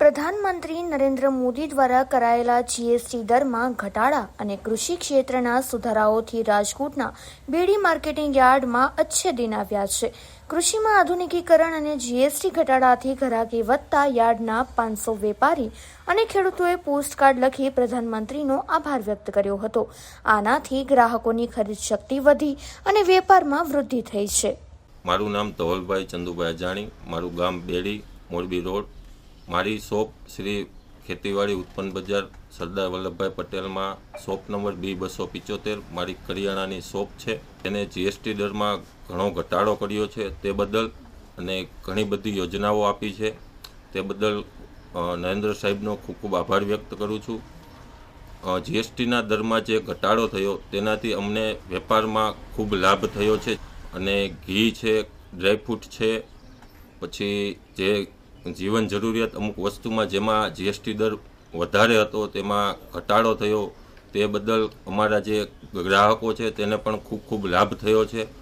પ્રધાનમંત્રી નરેન્દ્ર મોદી દ્વારા કરાયેલા જીએસટી દરમાં ઘટાડા અને કૃષિ ક્ષેત્રના સુધારાઓથી રાજકોટના બેડી માર્કેટિંગ યાર્ડમાં અચ્છે દિન આવ્યા છે. કૃષિમાં આધુનિકીકરણ અને જીએસટી ઘટાડાથી ઘરાકી વધતા યાર્ડના પાંચસો વેપારી અને ખેડૂતોએ પોસ્ટકાર્ડ લખી પ્રધાનમંત્રીનો આભાર વ્યક્ત કર્યો હતો. આનાથી ગ્રાહકોની ખરીદ શક્તિ વધી અને વેપારમાં વૃદ્ધિ થઈ છે. મારું નામ ધવલભાઈ ચંદુભાઈ અજાણી, મારું ગામ બેડી, મોરબી રોડ મારી શોપ શ્રી ખેતીવાડી ઉત્પન્ન બજાર, સરદાર વલ્લભભાઈ પટેલમાં શોપ નંબર બી બસો પિચોતેર. મારી કરિયાણાની શોપ છે. તેને જીએસટી દરમાં ઘણો ઘટાડો કર્યો છે. તે બદલ અને ઘણી બધી યોજનાઓ આપી છે. તે બદલ નરેન્દ્ર સાહેબનો ખૂબ ખૂબ આભાર વ્યક્ત કરું છું. જીએસટીના દરમાં જે ઘટાડો થયો, તેનાથી અમને વેપારમાં ખૂબ લાભ થયો છે. અને ઘી છે, ડ્રાયફ્રૂટ છે, પછી જે જીવન જરૂરિયાત અમુક વસ્તુમાં જેમાં જીએસટી દર વધારે હતો, તેમાં ઘટાડો થયો, તે બદલ અમારા જે ગ્રાહકો છે, તેને પણ ખૂબ ખૂબ લાભ થયો છે.